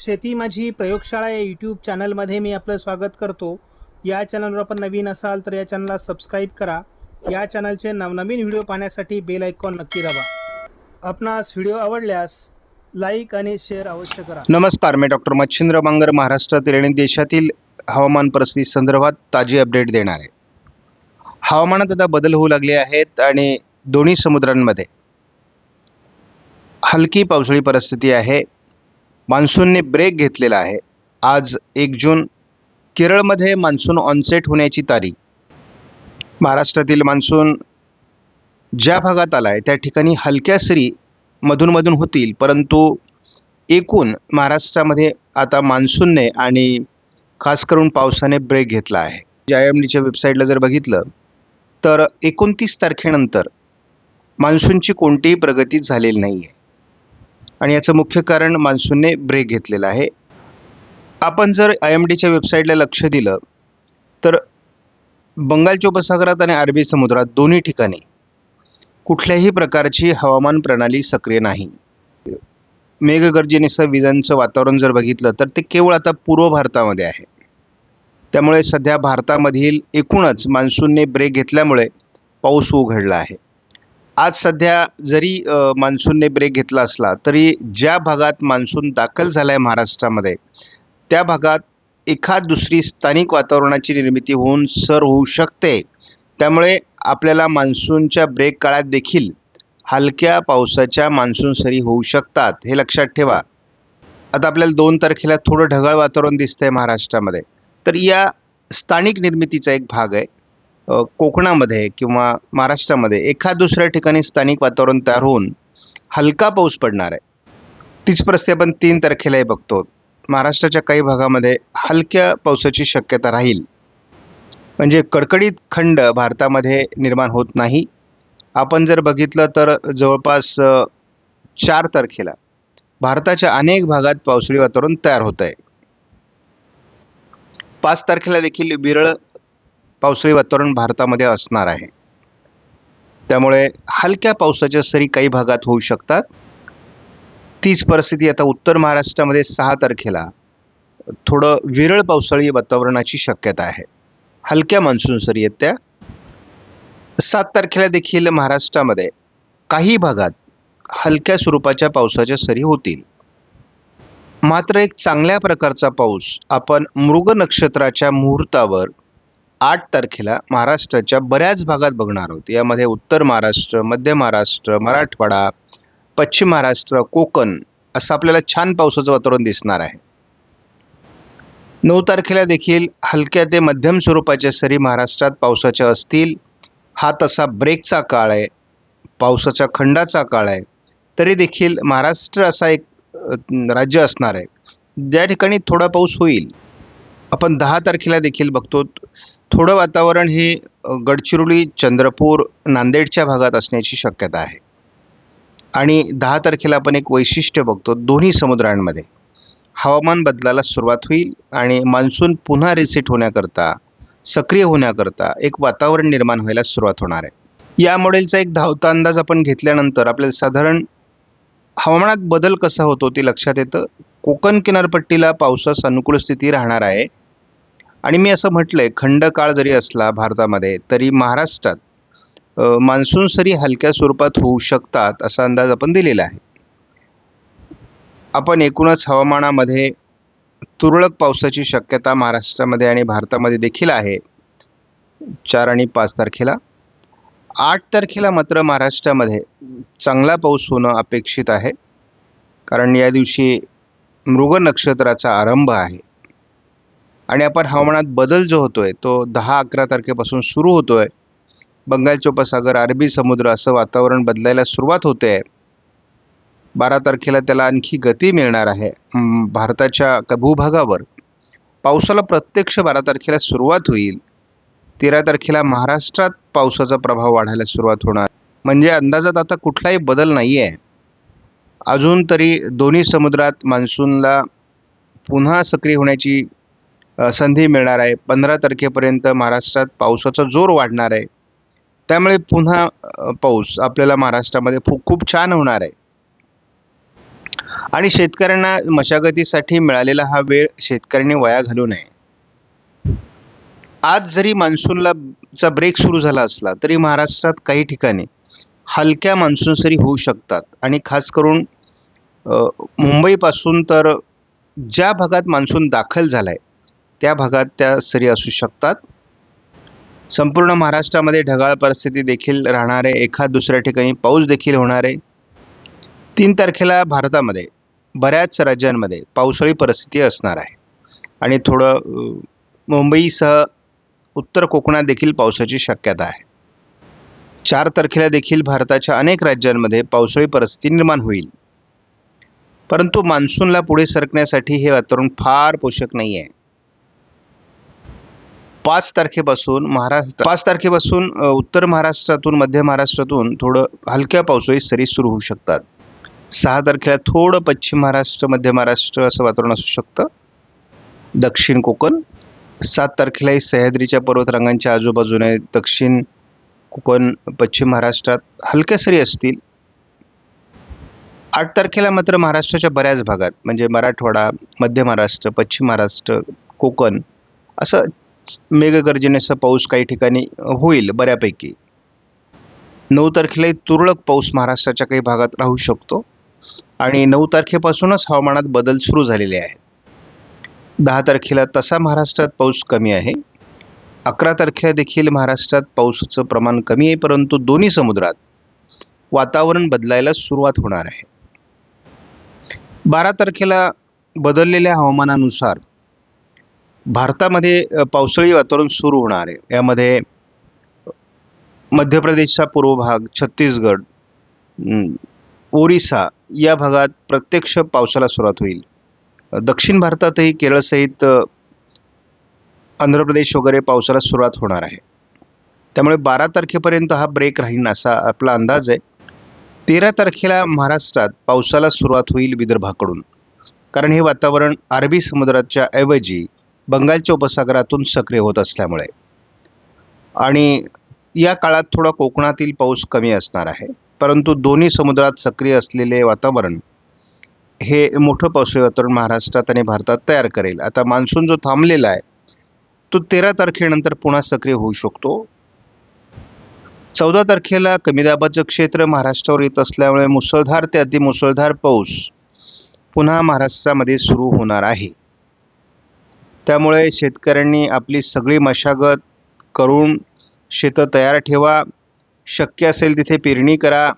शेती माझी प्रयोगशाळा या यूट्यूब चॅनलमध्ये मी आपलं स्वागत करतो. या चॅनलवर आपण नवीन असाल तर या चॅनलला सबस्क्राईब करा. या चॅनलचे नवनवीन व्हिडिओ पाहण्यासाठी बेल आयकॉन नक्की दाबा. आपणास व्हिडिओ आवडल्यास लाईक आणि शेअर अवश्य करा. नमस्कार मी डॉक्टर मच्छिंद्र बांगर महाराष्ट्रातील आणि देशातील हवामान परिस्थिती संदर्भात ताजी अपडेट देणार. आहे हवामानात आता बदल होऊ लागले आहेत आणि दोन्ही समुद्रांमध्ये हलकी पावसाळी परिस्थिती आहे. मान्सूनने ब्रेक घेतलेला आहे. आज एक जून केरळमध्ये मान्सून ऑनसेट होण्याची तारीख. महाराष्ट्रातील मान्सून ज्या भागात आला आहे त्या ठिकाणी हलक्या सरी मधूनमधून होतील परंतु एकूण महाराष्ट्रामध्ये आता मान्सूनने आणि खास करून पावसाने ब्रेक घेतला आहे. आय एम डीच्या वेबसाईटला जर बघितलं तर एकोणतीस तारखेनंतर मान्सूनची कोणतीही प्रगती झालेली नाही आहे आणि याचं मुख्य कारण मान्सूनने ब्रेक घेतलेला आहे. आपण जर आय एम डीच्या वेबसाईटला लक्ष दिलं तर बंगालच्या उपसागरात आणि अरबी समुद्रात दोन्ही ठिकाणी कुठल्याही प्रकारची हवामान प्रणाली सक्रिय नाही. मेघगर्जनेसह विजांचं वातावरण जर बघितलं तर ते केवळ आता पूर्व भारतामध्ये आहे. त्यामुळे सध्या भारतामधील एकूणच मान्सूनने ब्रेक घेतल्यामुळे पाऊस उघडला आहे. आज सध्या जरी मान्सूनने ब्रेक घेतला असला तरी ज्या भागात मान्सून दाखल झाला आहे महाराष्ट्रामध्ये त्या भागात एखाद दुसरी स्थानिक वातावरणाची निर्मिती होऊन सर होऊ शकते. त्यामुळे आपल्याला मान्सूनच्या ब्रेक काळात देखील हलक्या पावसाच्या मान्सून सरी होऊ शकतात हे लक्षात ठेवा. आता आपल्याला दोन तारखेला थोडं ढगाळ वातावरण दिसतंय महाराष्ट्रामध्ये. तर या स्थानिक निर्मितीचा एक भाग आहे. कोकणामध्ये किंवा महाराष्ट्रामध्ये एखाद दुसऱ्या ठिकाणी स्थानिक वातावरण तयार होऊन हलका पाऊस पडणार आहे. तीच परिस्थिती आपण तीन तारखेलाही बघतो. महाराष्ट्राच्या काही भागामध्ये हलक्या पावसाची शक्यता राहील. म्हणजे कडकडीत खंड भारतामध्ये निर्माण होत नाही. आपण जर बघितलं तर जवळपास चार तारखेला भारताच्या अनेक भागात पावसाळी वातावरण तयार होत आहे पाच तारखेला देखील विरळ पावसाळी वातावरण भारतामध्ये असणार आहे. त्यामुळे हलक्या पावसाच्या सरी काही भागात होऊ शकतात. तीच परिस्थिती आता उत्तर महाराष्ट्रामध्ये सहा तारखेला थोडं विरळ पावसाळी वातावरणाची शक्यता आहे. हलक्या मान्सून सरी आहेत त्या. सात तारखेला देखील महाराष्ट्रामध्ये काही भागात हलक्या स्वरूपाच्या पावसाच्या सरी होतील. मात्र एक चांगल्या प्रकारचा पाऊस आपण मृग नक्षत्राच्या मुहूर्तावर आठ तारखेला महाराष्ट्राच्या बऱ्याच भागात बघणार आहोत. यामध्ये उत्तर महाराष्ट्र मध्य महाराष्ट्र मराठवाडा पश्चिम महाराष्ट्र कोकण असं आपल्याला छान पावसाचं वातावरण दिसणार आहे. नऊ तारखेला देखील हलक्या ते मध्यम स्वरूपाच्या सरी महाराष्ट्रात पावसाच्या असतील. हा तसा ब्रेकचा काळ आहे. पावसाच्या खंडाचा काळ आहे. तरी देखील महाराष्ट्र असा एक राज्य असणार आहे. ज्या ठिकाणी थोडा पाऊस होईल. आपण दहा तारखेला देखील बघतो थोडं वातावरण हे गडचिरोली चंद्रपूर नांदेडच्या भागात असण्याची शक्यता आहे. आणि दहा तारखेला आपण एक वैशिष्ट्य बघतो दोन्ही समुद्रांमध्ये. हवामान बदलाला सुरुवात होईल आणि मान्सून पुन्हा रिसेट होण्याकरता सक्रिय होण्याकरता एक वातावरण निर्माण व्हायला सुरुवात होणार आहे. या मॉडेलचा एक धावता अंदाज आपण घेतल्यानंतर आपल्याला साधारण हवामानात बदल कसा होतो ते लक्षात येतं. कोकण किनारपट्टीला पावसास अनुकूल स्थिती राहणार आहे. आणि मी असं म्हटलंय खंड काळ जरी असला भारतामध्ये तरी महाराष्ट्रात मान्सून सरी हलक्या स्वरूपात होऊ शकतात असा अंदाज आपण दिलेला आहे. आपण एकूणच हवामानामध्ये तुरळक पावसाची शक्यता महाराष्ट्रामध्ये आणि भारतामध्ये देखील आहे. चार आणि पाच तारखेला. आठ तारखेला मात्र महाराष्ट्रामध्ये चांगला पाऊस होणं अपेक्षित आहे. कारण या दिवशी मृग नक्षत्राचा आरंभ आहे. आणि आपण हवामानात बदल जो होतोय तो दहा अकरा तारखेपासून सुरू होतोय. बंगालचे उपसागर अरबी समुद्र असं वातावरण बदलायला सुरुवात होते. आहे बारा तारखेला त्याला आणखी गती मिळणार आहे. भारताच्या भूभागावर. पावसाला प्रत्यक्ष बारा तारखेला सुरुवात होईल. तेरा तारखेला महाराष्ट्रात पावसाचा प्रभाव वाढायला सुरुवात होणार. म्हणजे अंदाजात आता कुठलाही बदल नाही आहे अजून तरी दोन्ही समुद्रात मान्सूनला पुन्हा सक्रिय होण्याची संधी मिळणार आहे. पंधरा तारखेपर्यंत महाराष्ट्रात पावसाचा जोर वाढणार आहे. त्यामुळे पुन्हा पाऊस आपल्याला महाराष्ट्रामध्ये खूप खूप छान होणार आहे. आणि शेतकऱ्यांना मशागतीसाठी मिळालेला हा वेळ शेतकऱ्यांनी वाया घालू नये. आज जरी मान्सूनला चा ब्रेक सुरू झाला असला तरी महाराष्ट्रात काही ठिकाणी हलक्या मान्सून सरी होऊ शकतात. आणि खास करून मुंबईपासून तर ज्या भागात मान्सून दाखल झाला आहे त्या भागात त्या सरी असू शकतात. संपूर्ण महाराष्ट्रामध्ये ढगाळ परिस्थिती देखील राहणार आहे एखाद दुसऱ्या ठिकाणी पाऊस देखील होणार. आहे तीन तारखेला भारतामध्ये बऱ्याच राज्यांमध्ये पावसाळी परिस्थिती असणार आहे. आणि थोडं मुंबईसह उत्तर कोकणात देखील पावसाची शक्यता आहे. चार तारखेला देखील भारताच्या अनेक राज्यांमध्ये पावसाळी परिस्थिती निर्माण होईल. परंतु मान्सूनला पुढे सरकण्यासाठी हे वातावरण फार पोषक नाही आहे पाच तारखेपासून महाराष्ट्र पाच तारखेपासून उत्तर महाराष्ट्रातून मध्य महाराष्ट्रातून थोडं हलक्या पावसाळी सरी सुरू होऊ शकतात. सहा तारखेला थोडं पश्चिम महाराष्ट्र मध्य महाराष्ट्र असं वातावरण असू शकतं. दक्षिण कोकण सात तारखेलाही सह्याद्रीच्या पर्वतरांगांच्या आजूबाजूने दक्षिण कोकण पश्चिम महाराष्ट्रात हलक्या सरी असतील. आठ तारखेला मात्र महाराष्ट्राच्या बऱ्याच भागात म्हणजे मराठवाडा मध्य महाराष्ट्र पश्चिम महाराष्ट्र कोकण असं मेघगर्जनेसह पाऊस काही ठिकाणी होईल बऱ्यापैकी. नऊ तारखेलाही तुरळक पाऊस महाराष्ट्राच्या काही भागात राहू शकतो आणि नऊ तारखेपासूनच हवामानात बदल सुरू झालेले आहेत. दहा तारखेला तसा महाराष्ट्रात पाऊस कमी आहे. अकरा तारखेला देखील महाराष्ट्रात पावसाचं प्रमाण कमी आहे परंतु दोन्ही समुद्रात वातावरण बदलायला सुरुवात होणार आहे. बारा तारखेला बदललेल्या हवामानानुसार भारतामध्ये पावसाळी वातावरण सुरू होणार आहे. यामध्ये मध्य प्रदेशचा पूर्व भाग छत्तीसगड ओरिसा या भागात प्रत्यक्ष पावसाला सुरुवात होईल. दक्षिण भारतातही केरळसहित आंध्र प्रदेश वगैरे पावसाला सुरुवात होणार आहे. त्यामुळे बारा तारखेपर्यंत हा ब्रेक राहील असा आपला अंदाज आहे. तेरा तारखेला महाराष्ट्रात पावसाला सुरुवात होईल विदर्भाकडून. कारण हे वातावरण अरबी समुद्राच्या ऐवजी बंगालच्या उपसागरातून सक्रिय होत असल्यामुळे. आणि या काळात थोडा कोकणातील पाऊस कमी असणार आहे. परंतु दोन्ही समुद्रात सक्रिय असलेले वातावरण हे मोठं पावसाळी वातावरण महाराष्ट्रात आणि भारतात तयार करेल. आता मान्सून जो थांबलेला आहे तो तेरा तारखेनंतर पुन्हा सक्रिय होऊ शकतो. चौदा तारखेला कमी दाबाचं क्षेत्र महाराष्ट्रावर येत असल्यामुळे मुसळधार ते अतिमुसळधार पाऊस पुन्हा महाराष्ट्रामध्ये सुरू होणार आहे. त्यामुळे शेतकऱ्यांनी आपली सगळी मशागत करून शेतं तयार ठेवा. शक्य असेल तिथे पेरणी करा.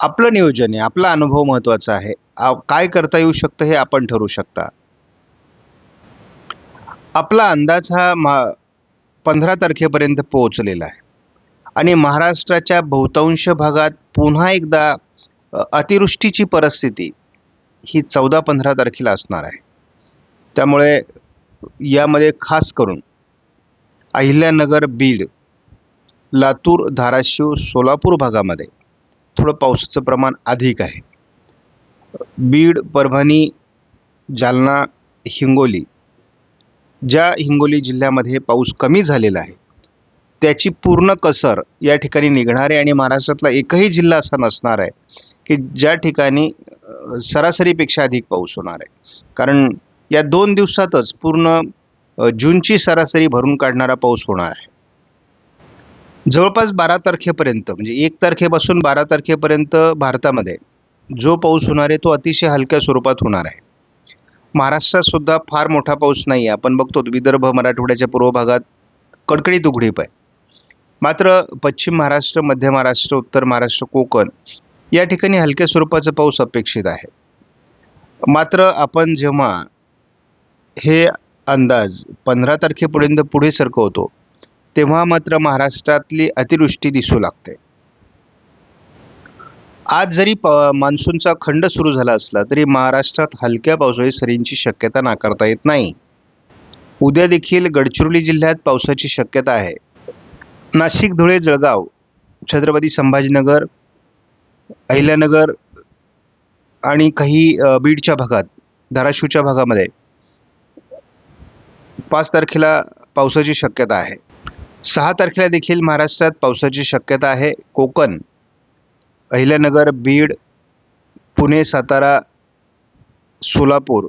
आपलं नियोजन आहे. आपला अनुभव महत्त्वाचा आहे. काय करता येऊ शकतं हे आपण ठरवू शकता. आपला अंदाज हा मा पंधरा तारखेपर्यंत पोहोचलेला आहे. आणि महाराष्ट्राच्या बहुतांश भागात पुन्हा एकदा अतिवृष्टीची परिस्थिती ही चौदा पंधरा तारखेला असणार आहे. त्यामुळे यामध्ये खास करून अहिल्यानगर बीड लातूर धाराशिव सोलापूर भागामध्ये थोडं पावसाचं प्रमाण अधिक आहे. बीड परभणी जालना हिंगोली ज्या हिंगोली जिल्ह्यामध्ये पाऊस कमी झालेला आहे त्याची पूर्ण कसर या ठिकाणी निघणार आहे आणि महाराष्ट्रातला एकही जिल्हा असा नसणार आहे की ज्या ठिकाणी सरासरीपेक्षा अधिक पाऊस होणार आहे. कारण या दोन दिवसातच पूर्ण जूनची सरासरी भरून काढणारा पाऊस होणार आहे. जवळपास बारा तारखेपर्यंत म्हणजे एक तारखेपासून बारा तारखेपर्यंत भारतामध्ये जो पाऊस होणार आहे तो अतिशय हलक्या स्वरूपात होणार आहे. महाराष्ट्रात सुद्धा फार मोठा पाऊस नाही आहे. आपण बघतो विदर्भ मराठवाड्याच्या पूर्व भागात कडकडीत उघडीप आहे. मात्र पश्चिम महाराष्ट्र मध्य महाराष्ट्र उत्तर महाराष्ट्र कोकण या ठिकाणी हलक्या स्वरूपाचा पाऊस अपेक्षित आहे. मात्र आपण जेव्हा हे अंदाज पंधरा तारखेपर्यंत पुढे सरकवतो तेव्हा मात्र महाराष्ट्रातली अतिवृष्टी दिसू लागते. आज जरी प मान्सूनचा खंड सुरू झाला असला तरी महाराष्ट्रात हलक्या पावसाळी सरींची शक्यता नाकारता येत नाही. उद्या देखील गडचिरोली जिल्ह्यात पावसाची शक्यता आहे. नाशिक धुळे जळगाव छत्रपती संभाजीनगर अहिल्यानगर आणि काही बीडच्या भागात धाराशिवच्या भागामध्ये पाच तारखेला पावसाची शक्यता आहे. सहा तारखेला देखील महाराष्ट्रात पावसाची शक्यता आहे. कोकण अहिल्यानगर बीड पुणे सातारा सोलापूर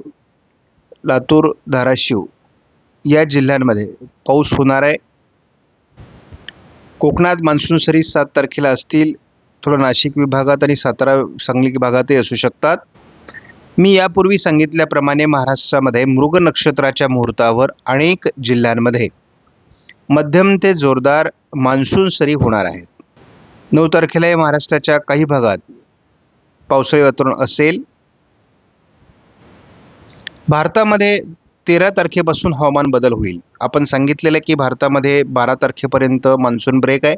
लातूर धाराशिव या जिल्ह्यांमध्ये पाऊस होणार आहे. कोकणात मान्सून सरी सात तारखेला असतील. थोडं नाशिक विभागात आणि सातारा सांगली भागातही असू शकतात. मी यापूर्वी सांगितल्याप्रमाणे महाराष्ट्रामध्ये मृग नक्षत्राच्या मुहूर्तावर अनेक जिल्ह्यांमध्ये मध्यम ते जोरदार मान्सून सरी होणार आहेत. नऊ तारखेला महाराष्ट्राच्या काही भागात पावसाळी वातावरण असेल. भारतामध्ये तेरा तारखेपासून हवामान बदल होईल. आपण सांगितलेलं आहे की भारतामध्ये बारा तारखेपर्यंत मान्सून ब्रेक आहे.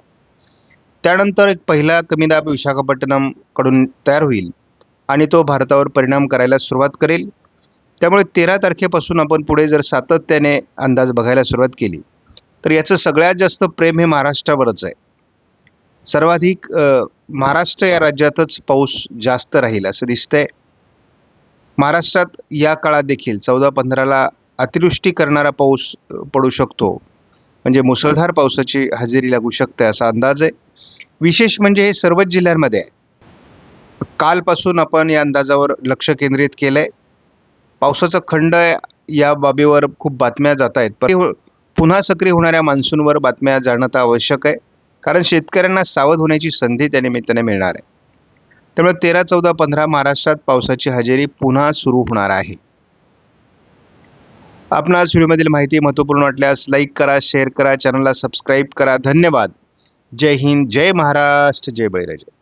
त्यानंतर एक पहिला कमी दाब विशाखापट्टणमकडून तयार होईल. आणि तो भारतावर परिणाम करायला सुरुवात करेल. त्यामुळे तेरा तारखेपासून आपण पुढे जर सातत्याने अंदाज बघायला सुरुवात केली तर याचं सगळ्यात जास्त प्रेम हे महाराष्ट्रावरच आहे. सर्वाधिक महाराष्ट्र या राज्यातच पाऊस जास्त राहील असं दिसतंय. महाराष्ट्रात या काळात देखील चौदा पंधराला अतिवृष्टी करणारा पाऊस पडू शकतो. म्हणजे मुसळधार पावसाची हजेरी लागू शकते असा अंदाज आहे. विशेष म्हणजे हे सर्वच जिल्ह्यांमध्ये आहे. कालपासून आपण या अंदाजावर लक्ष केंद्रित केलं आहे पावसाचा खंड या बाबीवर खूप बातम्या जात आहेत. पण पुन्हा सक्रिय होणाऱ्या मान्सूनवर बातम्या जाणं आवश्यक आहे. कारण शेतकऱ्यांना सावध होण्याची संधी त्या निमित्ताने मिळणार आहे. त्यामुळे तेरा चौदा पंधरा महाराष्ट्रात पावसाची हजेरी पुन्हा सुरू होणार आहे. आपणास व्हिडिओमधील माहिती महत्त्वपूर्ण वाटल्यास लाईक करा शेअर करा चॅनलला सबस्क्राईब करा. धन्यवाद. जय हिंद जय महाराष्ट्र जय बळीराजा.